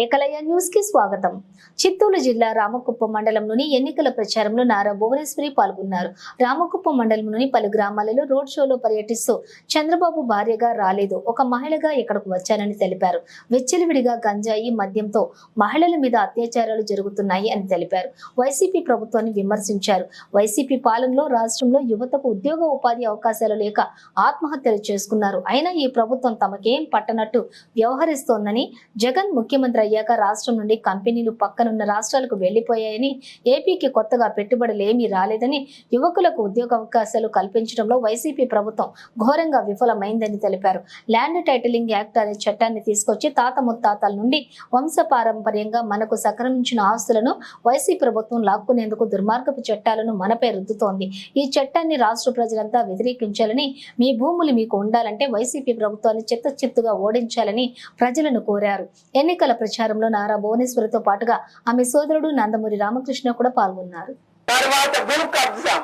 ఏకలయ్య న్యూస్కి స్వాగతం. చిత్తూరు జిల్లా రామకుప్పం మండలంలోని ఎన్నికల ప్రచారంలో నారా భువనేశ్వరి పాల్గొన్నారు. రామకుప్పం మండలంలోని పలు గ్రామాలలో రోడ్ షోలో పర్యటిస్తూ చంద్రబాబు భార్యగా రాలేదు. ఒక మహిళగా ఇక్కడకు వచ్చానని తెలిపారు. వెచ్చలివిడిగా గంజాయి మద్యంతో మహిళల మీద అత్యాచారాలు జరుగుతున్నాయి అని తెలిపారు. వైసీపీ ప్రభుత్వాన్ని విమర్శించారు. వైసీపీ పాలనలో రాష్ట్రంలో యువతకు ఉద్యోగ ఉపాధి అవకాశాలు లేక ఆత్మహత్యలు చేసుకున్నారు. అయినా ఈ ప్రభుత్వం తమకేం పట్టనట్టు వ్యవహరిస్తోందని జగన్ ముఖ్యమంత్రి అయ్యాక రాష్ట్రం నుండి కంపెనీలు పక్కనున్న రాష్ట్రాలకు వెళ్ళిపోయాయని ఏపీకి కొత్తగా పెట్టుబడులు ఏమీ రాలేదని యువకులకు ఉద్యోగ అవకాశాలు కల్పించడంలో వైసీపీ ప్రభుత్వం ఘోరంగా విఫలమైందని తెలిపారు. ల్యాండ్ టైటిలింగ్ యాక్ట్ అనే చట్టాన్ని తీసుకొచ్చి తాత ముత్తాతల నుండి వంశపారంపర్యంగా మనకు సక్రమించిన ఆస్తులను వైసీపీ ప్రభుత్వం లాక్కునేందుకు దుర్మార్గపు చట్టాలను మనపై రుద్దుతోంది ఈ చట్టాన్ని రాష్ట్ర ప్రజలంతా వ్యతిరేకించాలని మీ భూములు మీకు ఉండాలంటే వైసీపీ ప్రభుత్వాన్ని చిత్తచిత్తుగా ఓడించాలని ప్రజలను కోరారు. ఎన్నికల ప్రచారంలో నారా భువనేశ్వరితో పాటుగా ఆమె సోదరుడు నందమూరి రామకృష్ణ కూడా పాల్గొన్నారు. తర్వాత భూ కబ్జా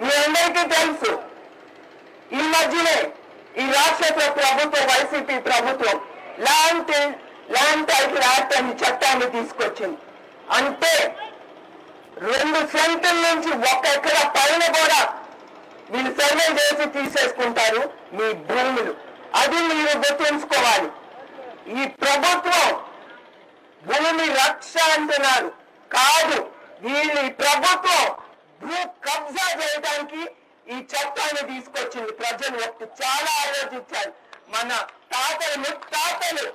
మీ అందరికీ తెలుసు. ఈ మధ్యనే ఈ రాష్ట్ర ప్రభుత్వం వైసీపీ ప్రభుత్వం ల్యాండ్ ల్యాండ్ టైటిల్ యాక్ట్ అని చట్టాన్ని తీసుకొచ్చింది. అంటే రెండు సెంట్ల నుంచి ఒక ఎకరా పైన కూడా వీళ్ళు సర్వే చేసి తీసేసుకుంటారు మీ భూములు. అది మీరు గుర్తుంచుకోవాలి. ఈ ప్రభుత్వం భూమి రక్ష అంటున్నారు. కాదు వీళ్ళు ప్రభుత్వం భూ కబ్జా చేయడానికి ఈ చట్టాన్ని తీసుకొచ్చింది. ప్రజలు ఒకటి చాలా ఆలోచించారు. మన తాతలు ముత్తాతలు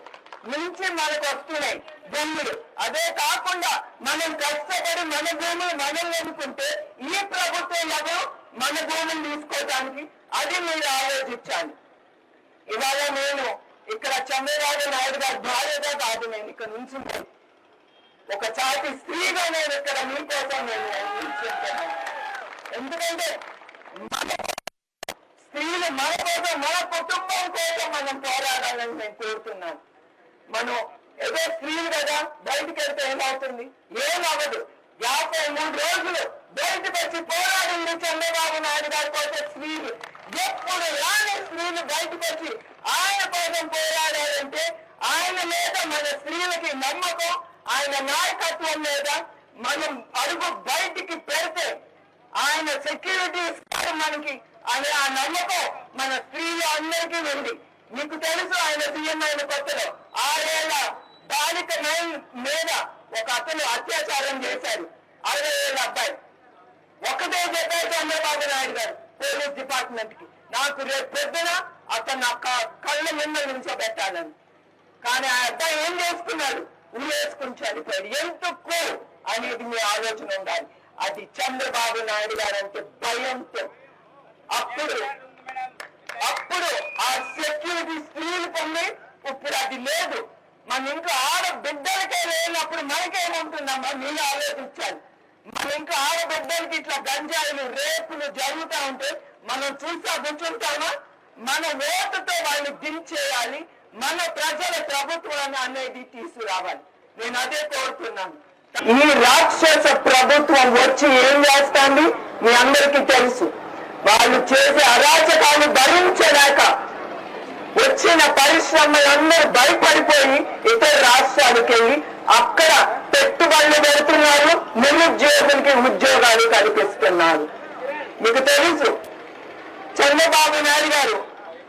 నుంచి మనకు వస్తున్నాయి భూములు. అదే కాకుండా మనం కష్టపడి మన భూములు మనం ఎన్నుకుంటే ఈ ప్రభుత్వం ఎవరు మన భూములు తీసుకోవడానికి అది మీరు ఆలోచించాలి. ఇవాళ నేను ఇక్కడ చంద్రబాబు నాయుడు గారి భార్యగా కాదు నేను ఇక్కడ నుంచి ఒక చాటి స్త్రీగా నేను ఇక్కడ మీకోసం నేను ఎందుకంటే మన స్త్రీలు మన కోసం మన కుటుంబం కోసం మనం పోరాడాలని నేను కోరుతున్నాను. మనం ఏదో స్త్రీలు కదా బయటికి వెళ్తే ఏమవుతుంది? అవ్వదు యాభై మూడు రోజులు బయటకు వచ్చి పోరాడింది చంద్రబాబు నాయుడు గారి కోసం స్త్రీలు. ఎప్పుడు స్త్రీలు బయటకు వచ్చి ఆయన కోసం పోరాడాలంటే ఆయన మీద మన స్త్రీలకి నమ్మకం ఆయన నాయకత్వం మీద మనం అడుగు బయటికి పెడితే ఆయన సెక్యూరిటీ మనకి అనే ఆ నమ్మకం మన స్త్రీలు అందరికీ ఉంది. మీకు తెలుసు ఆయన సీఎం అయిన కొత్తలో ఆరేళ్ళ బాలిక నైన్ మీద ఒక అతను అత్యాచారం చేశాడు. అరవై ఏళ్ళ అబ్బాయి. ఒకటే చెప్పారు చంద్రబాబు నాయుడు గారు. పోలీస్ డిపార్ట్మెంట్కి. నాకు రేపు పెద్దన అతను నా కళ్ళ ముందు నుంచోబెట్టాలని కానీ ఆ అబ్బాయి ఏం చేసుకున్నాడు ఉరేసుకుని చనిపోయాడు. ఎందుకు అనేది మీ ఆలోచన ఉండాలి. అది చంద్రబాబు నాయుడు గారంటే భయంతో. అప్పుడు అప్పుడు ఆ సెక్యూరిటీ స్త్రీలు పొంది ఇప్పుడు అది లేదు. మన ఇంట్లో ఆడ బిడ్డలకే లేనప్పుడు మనకేముంటుందమ్మా మీరు ఆలోచించాలి. మన ఇంట్లో ఆడ ఇట్లా గంజాయిలు రేపులు జరుగుతూ ఉంటే మనం చూసా కూర్చుంటామా మన ఓటుతో వాళ్ళు దించేయాలి మన ప్రజల ప్రభుత్వాన్ని అనేది తీసుకురావాలి. నేను అదే కోరుతున్నాను. ఈ రాక్షస ప్రభుత్వం వచ్చి ఏం చేస్తాంది? మీ అందరికీ తెలుసు. వాళ్ళు చేసే అరాచకాలు భరించలేక వచ్చిన పరిశ్రమలందరూ భయపడిపోయి ఇతర రాష్ట్రాలకు వెళ్ళి అక్కడ పెట్టుబడులు పెడుతున్నారు అందరికీ ఉద్యోగాలు కల్పిస్తున్నారు. మీకు తెలుసు చంద్రబాబు నాయుడు గారు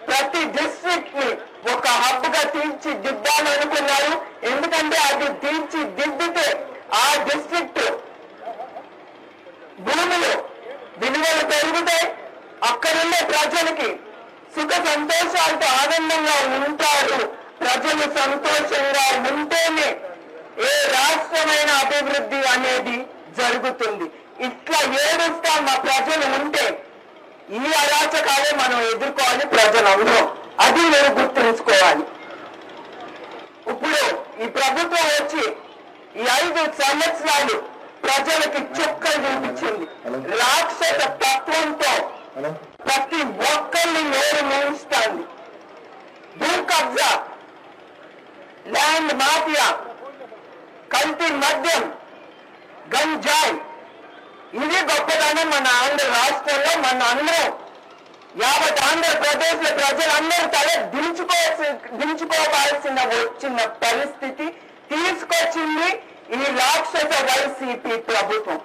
ప్రతి డిస్ట్రిక్ట్ని ఒక హబ్గా తీర్చిదిద్దాలని అనుకున్నారు. ఎందుకంటే అది తీర్చిదిద్దితే ఆ డిస్ట్రిక్ట్ భూములు విలువలు పెరుగుతాయి. అక్కడుండే ప్రజలకి సుఖ సంతోషాలతో ఆనందంగా ఉంటారు. ప్రజలు సంతోషంగా ఉంటేనే ఏ రాష్ట్రమైన అభివృద్ధి అనేది జరుగుతుంది. ఇట్లా ఏడుస్తా మా ప్రజలు ఉంటే ఈ అరాచకాలే మనం ఎదుర్కోవాలి ప్రజలందరూ. అది మీరు గుర్తుంచుకోవాలి. ఇప్పుడు ఈ ప్రభుత్వం వచ్చి ఈ ఐదు సంవత్సరాలు ప్రజలకి చుక్కలు చూపించింది. రాక్షస తత్వంతో ప్రతి ఒక్కరిని నోరు మూయిస్తాంది భూ కబ్జా ల్యాండ్ మాఫియా కల్తీ మద్యం గంజాయి. ఇది గొప్పదనం మన ఆంధ్ర రాష్ట్రంలో మన అందరం యావత్ ఆంధ్రప్రదేశ్లో ప్రజలందరూ తల దించుకోవాల్సి దించుకోవాల్సిన వచ్చిన పరిస్థితి తీసుకొచ్చింది ఈ రాక్షస వైసీపీ ప్రభుత్వం.